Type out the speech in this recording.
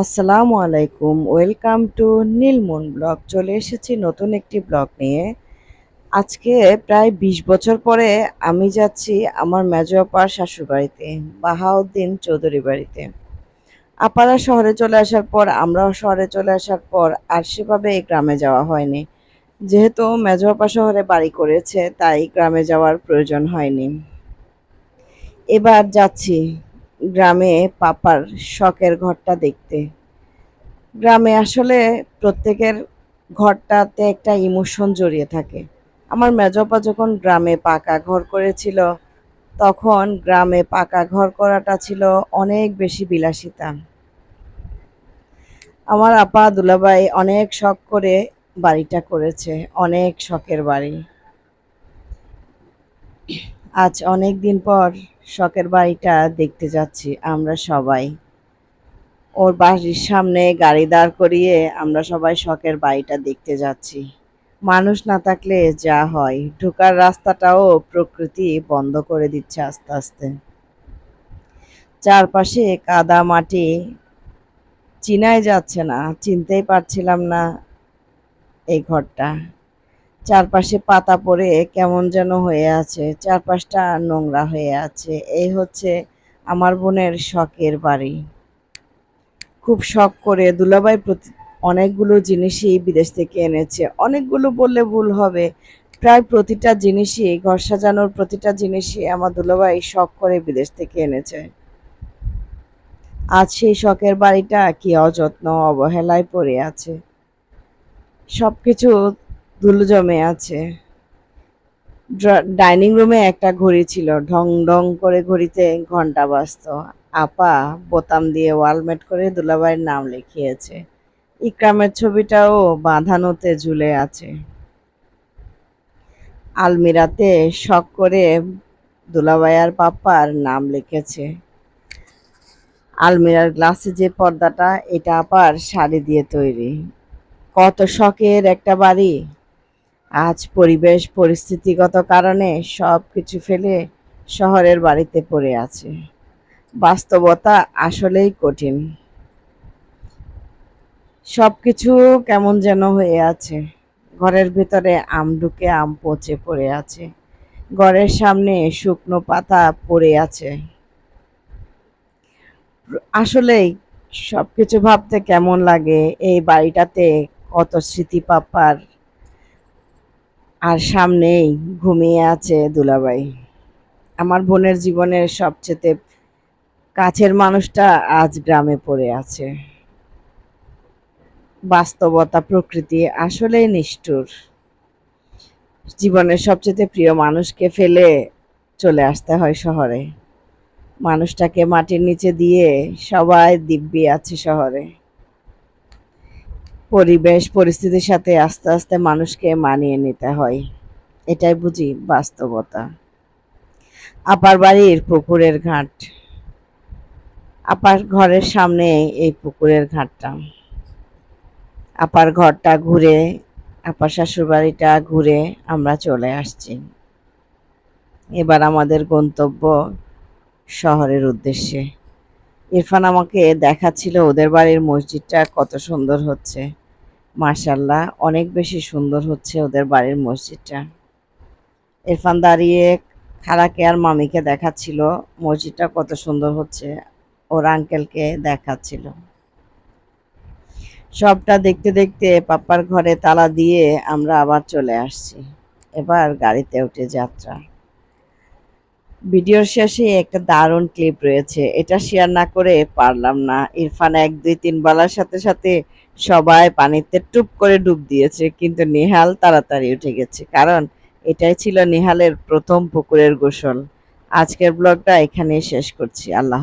আসসালামু আলাইকুম, welcome to নীলমুন blog. চলে এসেছি নতুন একটি ব্লগ নিয়ে। আজকে প্রায় ২০ বছর পরে আমি যাচ্ছি আমার মেজো আপার শ্বশুরবাড়িতে বাহাউদ্দিন চৌধুরী বাড়িতে। আপারা শহরে চলে আসার পর, আমরাও শহরে চলে আসার পর আর সেভাবে এই গ্রামে যাওয়া হয়নি। যেহেতু মেজো আপা শহরে বাড়ি করেছে, তাই গ্রামে যাওয়ার প্রয়োজন হয়নি। এবার যাচ্ছি গ্রামে পাপার শখের ঘরটা দেখতে। গ্রামে আসলে প্রত্যেকের ঘরটাতে একটা ইমোশন জড়িয়ে থাকে। আমার মেজপা যখন গ্রামে পাকা ঘর করেছিল, তখন গ্রামে পাকা ঘর করাটা ছিল অনেক বেশি বিলাসিতা। আমার আপা দুলাভাই অনেক শখ করে বাড়িটা করেছে, অনেক শখের বাড়ি। আজ অনেক দিন পর শখের বাড়িটা দেখতে যাচ্ছি আমরা সবাই। ওর বাড়ির সামনে গাড়ি দাঁড় করিয়ে আমরা সবাই শখের বাড়িটা দেখতে যাচ্ছি। মানুষ না থাকলে যা হয়, ঢোকার রাস্তাটাও প্রকৃতি বন্ধ করে দিচ্ছে আস্তে আস্তে। চারপাশে কাদা মাটি চিনাই যাচ্ছে না, চিনতেই পারছিলাম না এই ঘরটা। চারপাশে পাতা পড়ে কেমন যেন হয়ে আছে, চারপাশটা নোংরা হয়ে আছে। এই হচ্ছে আমার বোনের শখের বাড়ি। খুব শখ করে দুলাভাই প্রতি অনেকগুলো জিনিসই বিদেশ থেকে এনেছে। অনেকগুলো বললে ভুল হবে। প্রায় প্রতিটা জিনিসই, ঘর সাজানোর প্রতিটা জিনিসই আমার দুলাভাই শখ করে বিদেশ থেকে এনেছে। আজ সেই শখের বাড়িটা কি অযত্ন, অবহেলায় পড়ে আছে। সব কিছু ধুলো জমে আছে ডাইনিং রুমে একটা ঘড়ি ছিল। ঢং ঢং করে ঘড়িতে ঘণ্টা বাজত। আপা বোতাম দিয়ে ওয়ালমেট করে দুলাভাইয়ের নাম লিখিয়েছে। ইকরামের ছবিটাও বাঁধানোতে ঝুলে আছে। আলমিরাতে শখ করে দুলাভাই আর পাপ্পার নাম লিখেছে। আলমিরার গ্লাসে যে পর্দাটা, এটা আপার শাড়ি দিয়ে তৈরি। কত শখের একটা বাড়ি। আজ পরিবেশ পরিস্থিতিগত কারণে সব কিছু ফেলে শহরের বাড়িতে পড়ে আছে। বাস্তবতা আসলেই কঠিন। সব কিছু কেমন যেন হয়ে আছে। ঘরের ভেতরে আম ঢুকে আম পচে পড়ে আছে। ঘরের সামনে শুকনো পাতা পড়ে আছে। আসলেই সব কিছু ভাবতে কেমন লাগে? এই বাড়িটাতে কত স্মৃতি পাপার আর সামনেই ঘুমিয়ে আছে দুলাবাই আমার বোনের জীবনের সবচেয়ে কাছের মানুষটা আজ গ্রামে পড়ে আছে। বাস্তবতা প্রকৃতি আসলেই নিষ্ঠুর। জীবনের সবচেয়ে প্রিয় মানুষকে ফেলে চলে আসতে হয় শহরে। মানুষটাকে মাটির নিচে দিয়ে সবাই দিব্যি আছে শহরে। পরিবেশ, পরিস্থিতির সাথে আস্তে আস্তে মানুষকে মানিয়ে নিতে হয়। এটাই বুঝি বাস্তবতা। আপার বাড়ির পুকুরের ঘাট। আপার ঘরের সামনে এই পুকুরের ঘাটটা। আপার ঘরটা ঘুরে, আপার শ্বশুর বাড়িটা ঘুরে আমরা চলে আসছি। এবার আমাদের গন্তব্য শহরের উদ্দেশ্যে। ইরফান আমাকে দেখাচ্ছিল ওদের বাড়ির মসজিদটা কত সুন্দর হচ্ছে। মাশাল্লাহ অনেক বেশি সুন্দর হচ্ছে ওদের বাড়ির মসজিদটা। ইরফান দাঁড়িয়ে খালাকে আর মামিকে দেখাচ্ছিল মসজিদটা কত সুন্দর হচ্ছে, ওর আঙ্কেলকে দেখাচ্ছিল। সবটা দেখতে দেখতে পাপ্পার ঘরে তালা দিয়ে আমরা আবার চলে আসছি। এবার গাড়িতে উঠে যাত্রা। ভিডিওর শেষে একটা দারুণ ক্লিপ রয়েছে। এটা শেয়ার না করে পারলাম না। ইরফান এক, দুই, তিন বলার সাথে সাথে সবাই পানিতে টুপ করে ডুব দিয়েছে, কিন্তু নেহাল তাড়াতাড়ি উঠে গেছে। কারণ এটাই ছিল নেহালের প্রথম পুকুরের গোসল। আজকের ব্লগটা এখানেই শেষ করছি। আল্লাহ